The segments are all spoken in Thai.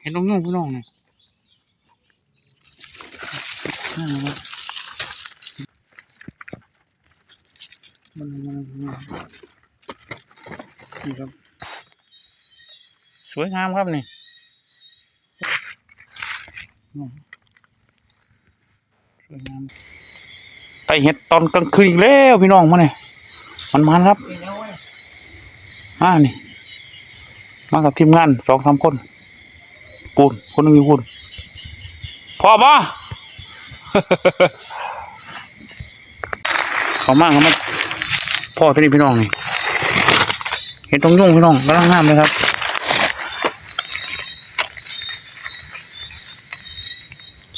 เห็นตรงนู้นพี่น้องนี่นั่นนะครับมันมันนี่ครับ สวยงามครับนี่สวยงามไต่เห็ดตอนกลางคืนอีกแล้วพี่น้องมาเนี่ยมันมันครับอ่านี่ มากับทีมงานสองสามคน ปูนคนนึงอยู่ปูนพอปะเขามากครับมันพ่อที่นี่พี่น้องนี่เห็นตรงยุ่งพี่น้องกำลังงามเลยครับ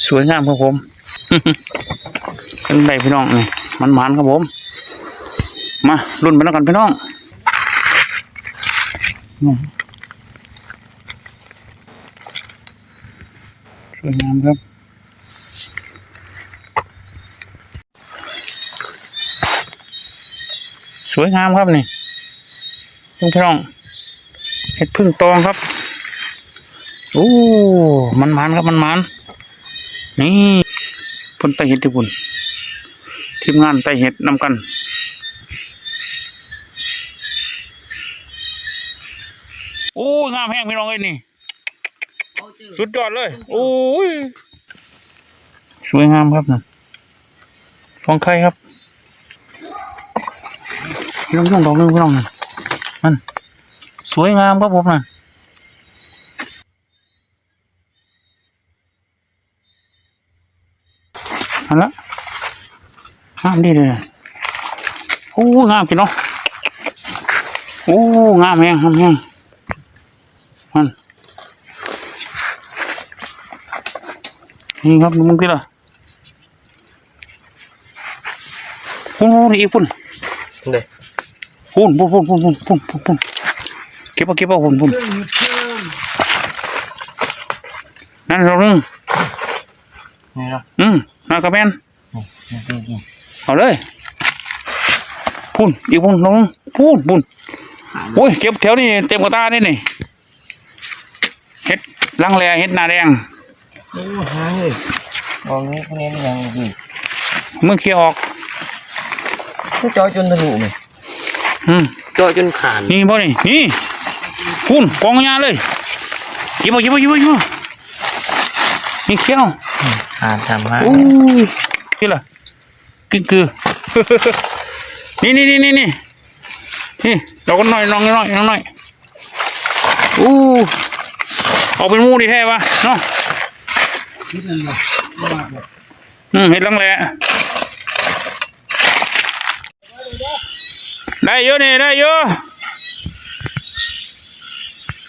สวยงามครับผมเป็นไดพี่น้องนี่มันหมันครับผม มารุ่นไปแล้วกันพี่น้องอืมส วยงามครับสวยงามครับนี่พี่พี่น้องเห็ดพึ่งตองครับโอ้มันมันครับมันมันนี่เพ่นไตเห็ดที่พุ่นทีมงานไตเห็ดนำกันโอ้งามแห้งพี่น้องเอ้ยนี่ สุดยอดเลยโอ้ยสวยงามครับนะฟองไข่ครับพี่น้องย่องดอกหนึงพี่น้องนะมันสวยงามครับผมนะอันละงามดีเลยนะโอ้งามกินเนาะโอ้งามแห้งงามแห้งมัน นี่ครับดูมึงที่ละพุ่นพุ่นอีกพุ่นเด้พุ่นพุ่นพุ่นพุ่นพุ่นพุ่นพุ่นพุ่นเก็บเอาเก็บเอาพุ่นพุ่นนั่นเราเรื่องนี่ครับอืมนากระแมนเอาเลยพุ่นอีกพุ่นน้องพุ่นพุ่นโอ้ยเก็บแถวนี้เต็มกระตานี่นี่เฮ็ดลังแลเฮ็ดหนาแดง โอ้หาเลยบองนี้คนนี้นี่ยังดีมึงเคลียร์ออกก็จอยจนทะลุไหมอืมจอยจนขาดนี่บ่นี่นี่พุ่นกองยาเลยเก็บเอาเก็บเอาเก็บเอาเก็บเอานี่เขี้ยวขาดทำมาโอ้ยนี่ล่ะกึ่งคือนี่นี่นี่นี่นี่นี่ดอกกันหน่อยน้องน้อยน้องน้อยอู้เอาเป็นหมูดีแท้ปะเนาะ อืมเห็ดลังแหละได้เยอะนี่ได้เยอะ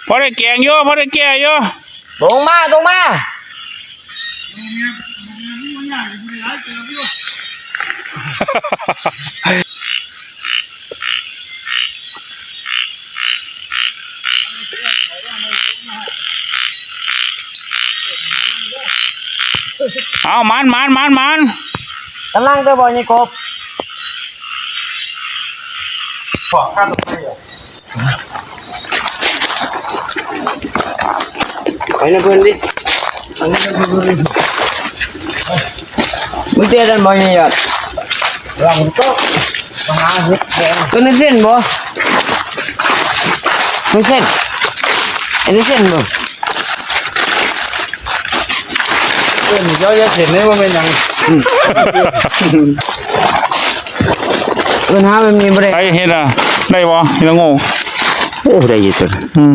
พอได้แกงเยอะพอได้แก่เยอะตรงมาตรงมา เอามันมันมันมันกำลังจะบอกนี่กบไปนะเพื่อนดิมึงเจอกันบ่เนี่ยยอดหลังก็มาหาเห็ดแดงตัวนี้เส้นบ่ไม่เส้นอันนี้เส้นบ่ เส้นเจ้าจะเส้นเลยว่าเป็นหยังปัญหามันมีบ่ได้ใครเห็ดอะได้บ่เห็ดละโง่โอ้ได้อยินตัวอืม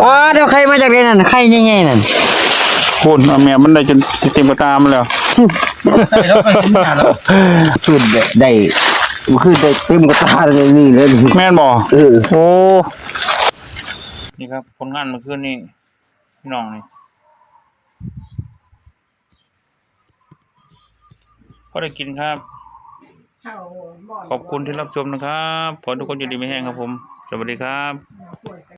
ว้าเดี๋ยวใครมาจากไหนนั่นใครยังไงนั่นคุณเอาแม่มันได้จนเต็มกระตามันแล้วขึ้นได้ขึ้นได้เต็มกระตาเลยนี่เลยแม่นบ่เออ โอ้ นี่ครับผลงานเมื่อคืนนี่พี่น้องนี่ ได้กินครับ ขอบคุณที่รับชมนะครับขอให้ทุกคนอยู่ดีไม่แห้งครับผม สวัสดีครับ